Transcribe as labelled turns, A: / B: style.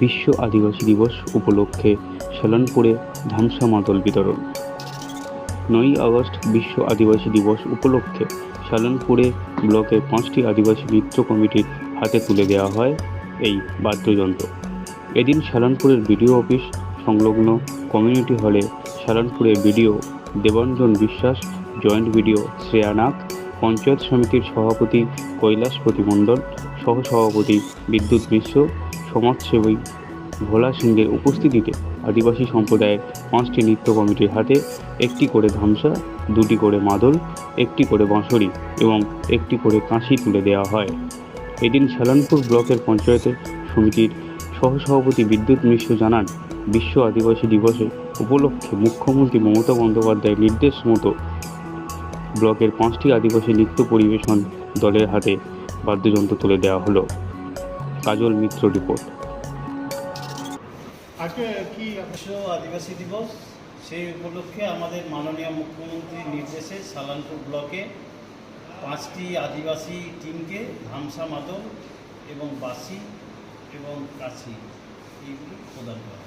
A: বিশ্ব আদিবাসী দিবস উপলক্ষে সালানপুরে ধামসা মাদল বিতরণ। নয়ই আগস্ট বিশ্ব আদিবাসী দিবস উপলক্ষে সালানপুরে ব্লকের পাঁচটি আদিবাসী নৃত্য কমিটির হাতে তুলে দেওয়া হয় এই বাদ্যযন্ত্র। এদিন সালানপুরের বিডিও অফিস, সংলগ্ন কমিউনিটি হলে সালানপুরের BDO Debanjan Biswas, joint BDO Shreya Nag panchayat সমিতির সভাপতি কৈলাস প্রতিমণ্ডল, সহসভাপতি বিদ্যুৎ মিশ্র, সমাজসেবী ভোলা সিংহের উপস্থিতিতে আদিবাসী সম্প্রদায়ের পাঁচটি নৃত্য কমিটির হাতে একটি করে ধামসা, দুটি করে মাদল, একটি করে বাঁশরি এবং একটি করে কাঁসি তুলে দেওয়া হয়। এদিন সালানপুর ব্লকের পঞ্চায়েতের সমিতির সহসভাপতি বিদ্যুৎ মিশ্র জানান, বিশ্ব আদিবাসী দিবসে উপলক্ষে মুখ্যমন্ত্রী মমতা বন্দ্যোপাধ্যায়ের নির্দেশ মতো ব্লকের পাঁচটি আদিবাসী নৃত্য পরিবেশন দলের হাতে বাদ্যযন্ত্র তুলে দেওয়া হলো। কাজল মিত্র রিপোর্ট।
B: আজকে কি
C: আদিবাসী দিবস? সেই উপলক্ষে আমাদের মাননীয় মুখ্যমন্ত্রীর নির্দেশে সালানপুর ব্লকে পাঁচটি আদিবাসী টিমকে ধামসা মাদল এবং বাসি এবং কাশি এইগুলি প্রদান করা।